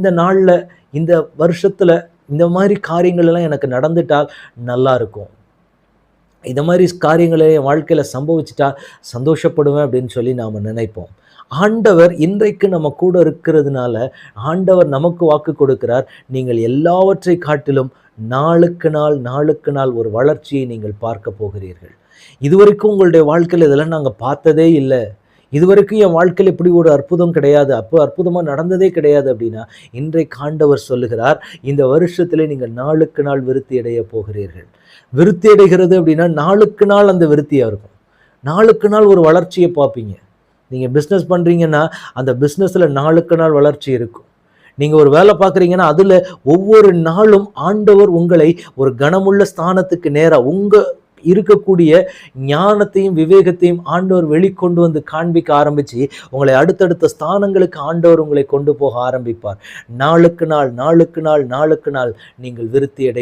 இந்த நாளில் இந்த வருஷத்தில் இந்த மாதிரி காரியங்கள் எல்லாம் எனக்கு நடந்துட்டால் நல்லா இருக்கும் இந்த மாதிரி காரியங்களை என் வாழ்க்கையில் சம்பவிச்சிட்டா சந்தோஷப்படுவேன் அப்படின்னு சொல்லி நாம் நினைப்போம். ஆண்டவர் இன்றைக்கு நம்ம கூட இருக்கிறதுனால ஆண்டவர் நமக்கு வாக்கு கொடுக்கிறார். நீங்கள் எல்லாவற்றை காட்டிலும் நாளுக்கு நாள் நாளுக்கு நாள் ஒரு வளர்ச்சியை நீங்கள் பார்க்க போகிறீர்கள். இதுவரைக்கும் உங்களுடைய வாழ்க்கையில் இதெல்லாம் நாங்கள் பார்த்ததே இல்லை. இதுவரைக்கும் என் வாழ்க்கையில் இப்படி ஒரு அற்புதம் கிடையாது. அப்போ அற்புதமாக நடந்ததே கிடையாது அப்படின்னா இன்றைக்கு ஆண்டவர் சொல்லுகிறார் இந்த வருஷத்தில் நீங்கள் நாளுக்கு நாள் விருத்தி அடைய போகிறீர்கள். விருத்தி அடைகிறது அப்படின்னா நாளுக்கு நாள் அந்த விருத்தியாக இருக்கும். நாளுக்கு நாள் ஒரு வளர்ச்சியை பார்ப்பீங்க. நீங்கள் பிஸ்னஸ் பண்ணுறீங்கன்னா அந்த பிஸ்னஸில் நாளுக்கு நாள் வளர்ச்சி இருக்கும். நீங்கள் ஒரு வேலை பார்க்குறீங்கன்னா அதில் ஒவ்வொரு நாளும் ஆண்டவர் உங்களை ஒரு கனமுள்ள ஸ்தானத்துக்கு நேராக உங்கள் இருக்கக்கூடிய ஞானத்தையும் விவேகத்தையும் ஆண்டவர் வெளிக்கொண்டு வந்து காண்பிக்க ஆரம்பித்து உங்களை அடுத்தடுத்த ஸ்தானங்களுக்கு ஆண்டவர் உங்களை கொண்டு போக ஆரம்பிப்பார். நாளுக்கு நாள் நாளுக்கு நாள் நாளுக்கு நாள் நீங்கள் விருத்தி அடை